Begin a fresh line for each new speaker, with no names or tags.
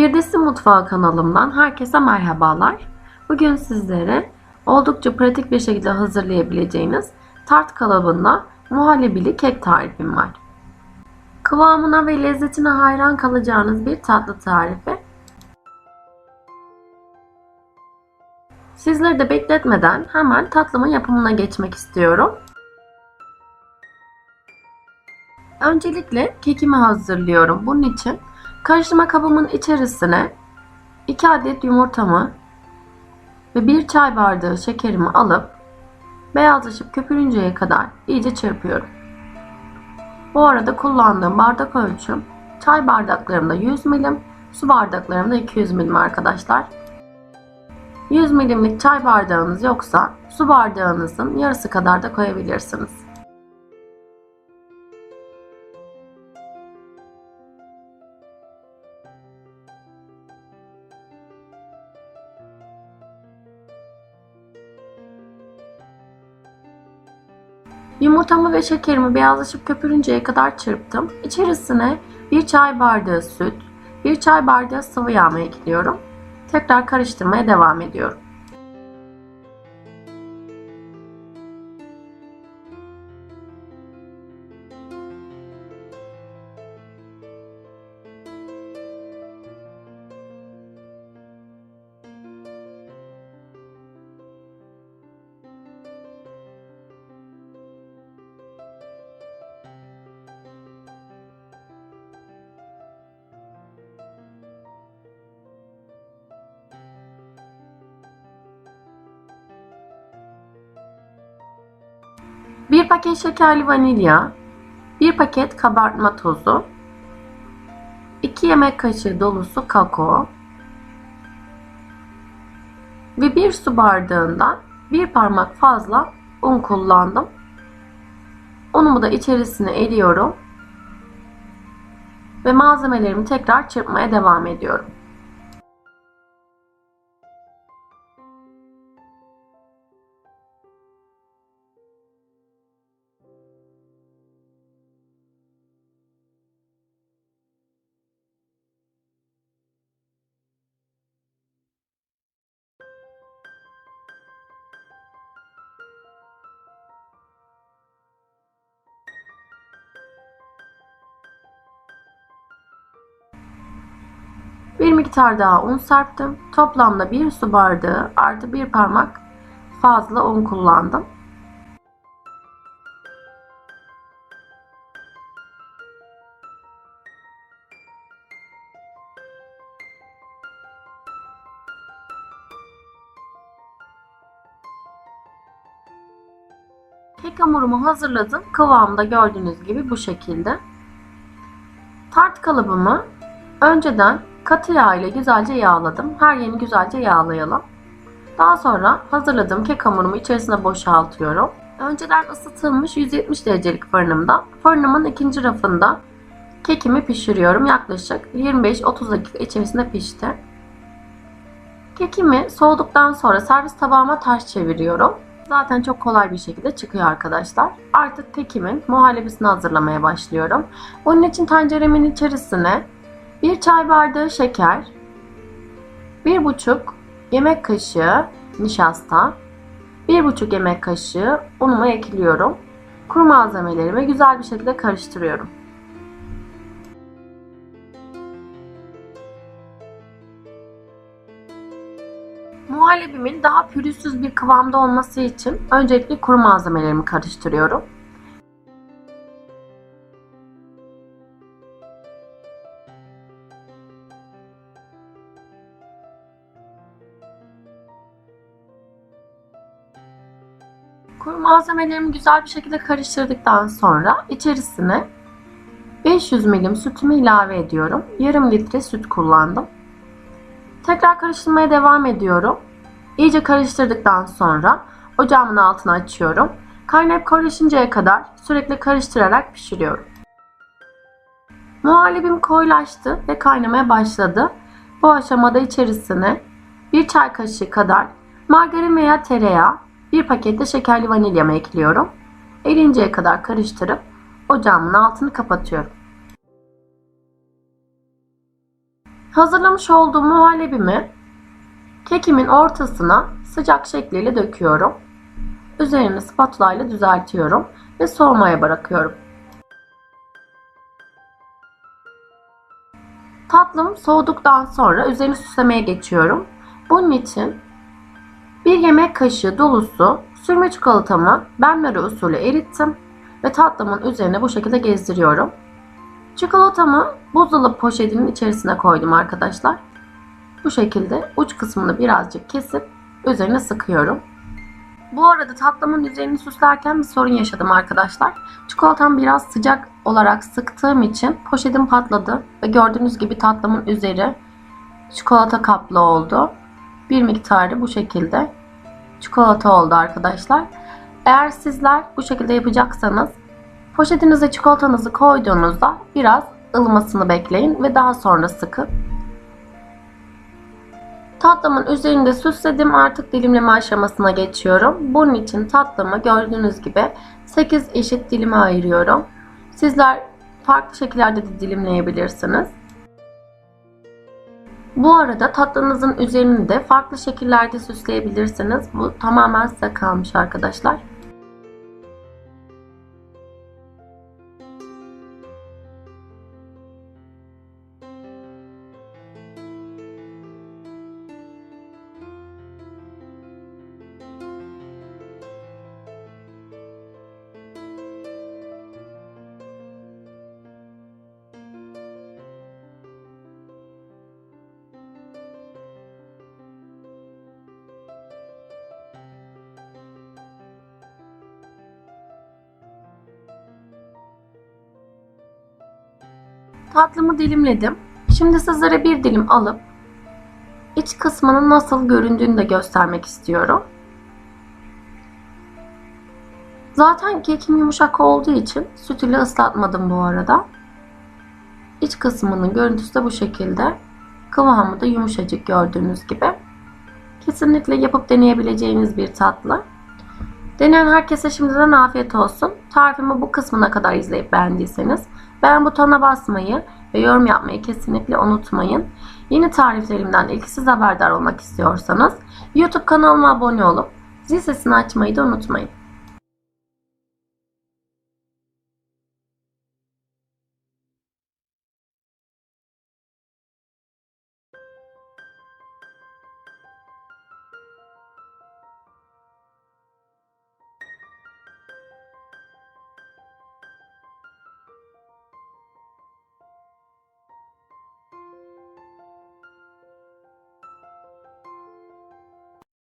Firdevsi Mutfağı kanalımdan herkese merhabalar. Bugün sizlere oldukça pratik bir şekilde hazırlayabileceğiniz tart kalıbında muhallebili kek tarifim var. Kıvamına ve lezzetine hayran kalacağınız bir tatlı tarifi. Sizleri de bekletmeden hemen tatlımın yapımına geçmek istiyorum. Öncelikle kekimi hazırlıyorum. Bunun için karıştırma kabımın içerisine 2 adet yumurtamı ve 1 çay bardağı şekerimi alıp beyazlaşıp köpürünceye kadar iyice çırpıyorum. Bu arada kullandığım bardak ölçüm çay bardaklarımda 100 milim, su bardaklarımda 200 milim arkadaşlar. 100 milimlik çay bardağınız yoksa su bardağınızın yarısı kadar da koyabilirsiniz. Yumurtamı ve şekerimi beyazlaşıp köpürünceye kadar çırptım. İçerisine bir çay bardağı süt, bir çay bardağı sıvı yağ ekliyorum. Tekrar karıştırmaya devam ediyorum. Bir paket şekerli vanilya, bir paket kabartma tozu, 2 yemek kaşığı dolusu kakao ve bir su bardağından bir parmak fazla un kullandım. Unumu da içerisine eriyorum ve malzemelerimi tekrar çırpmaya devam ediyorum. Miktar daha un serptim. Toplamda bir su bardağı artı bir parmak fazla un kullandım. Kek hamurumu hazırladım. Kıvamda gördüğünüz gibi bu şekilde. Tart kalıbımı önceden katı yağ ile güzelce yağladım. Her yerini güzelce yağlayalım. Daha sonra hazırladığım kek hamurumu içerisine boşaltıyorum. Önceden ısıtılmış 170 derecelik fırınımda fırınımın ikinci rafında kekimi pişiriyorum. Yaklaşık 25-30 dakika içerisinde pişti. Kekimi soğuduktan sonra servis tabağıma ters çeviriyorum. Zaten çok kolay bir şekilde çıkıyor arkadaşlar. Artık kekimin muhallebisini hazırlamaya başlıyorum. Bunun için tenceremin içerisine 1 çay bardağı şeker, 1,5 yemek kaşığı nişasta, 1,5 yemek kaşığı unumu ekliyorum. Kuru malzemelerimi güzel bir şekilde karıştırıyorum. Muhallebimin daha pürüzsüz bir kıvamda olması için öncelikle kuru malzemelerimi karıştırıyorum. Kuru malzemelerimi güzel bir şekilde karıştırdıktan sonra içerisine 500 milim sütümü ilave ediyorum. Yarım litre süt kullandım. Tekrar karıştırmaya devam ediyorum. İyice karıştırdıktan sonra ocağımın altını açıyorum. Kaynayıp karışıncaya kadar sürekli karıştırarak pişiriyorum. Muhallebim koyulaştı ve kaynamaya başladı. Bu aşamada içerisine bir çay kaşığı kadar margarin veya tereyağı, bir paket de şekerli vanilyamı ekliyorum. Erinceye kadar karıştırıp ocağımın altını kapatıyorum. Hazırlamış olduğum muhallebimi kekimin ortasına sıcak şekliyle döküyorum. Üzerini spatula ile düzeltiyorum ve soğumaya bırakıyorum. Tatlım soğuduktan sonra üzerini süslemeye geçiyorum. Bunun için bir yemek kaşığı dolusu sürme çikolatamı benmari usulü erittim ve tatlımın üzerine bu şekilde gezdiriyorum. Çikolatamı buzdolabı poşetinin içerisine koydum arkadaşlar. Bu şekilde uç kısmını birazcık kesip üzerine sıkıyorum. Bu arada tatlımın üzerini süslerken bir sorun yaşadım arkadaşlar. Çikolatam biraz sıcak olarak sıktığım için poşetim patladı ve gördüğünüz gibi tatlımın üzeri çikolata kaplı oldu. Bir miktarı bu şekilde çikolata oldu arkadaşlar. Eğer sizler bu şekilde yapacaksanız poşetinize çikolatanızı koyduğunuzda biraz ılımasını bekleyin ve daha sonra sıkın. Tatlımın üzerinde süsledim artık dilimleme aşamasına geçiyorum. Bunun için tatlımı gördüğünüz gibi 8 eşit dilime ayırıyorum. Sizler farklı şekillerde de dilimleyebilirsiniz. Bu arada tatlınızın üzerini de farklı şekillerde süsleyebilirsiniz. Bu tamamen size kalmış arkadaşlar. Tatlımı dilimledim. Şimdi sizlere bir dilim alıp iç kısmının nasıl göründüğünü de göstermek istiyorum. Zaten kekim yumuşak olduğu için süt ile ıslatmadım bu arada. İç kısmının görüntüsü de bu şekilde. Kıvamı da yumuşacık gördüğünüz gibi. Kesinlikle yapıp deneyebileceğiniz bir tatlı. Deneyen herkese şimdiden afiyet olsun. Tarifimi bu kısmına kadar izleyip beğendiyseniz beğen butonuna basmayı ve yorum yapmayı kesinlikle unutmayın. Yeni tariflerimden ilk siz haberdar olmak istiyorsanız YouTube kanalıma abone olup zil sesini açmayı da unutmayın.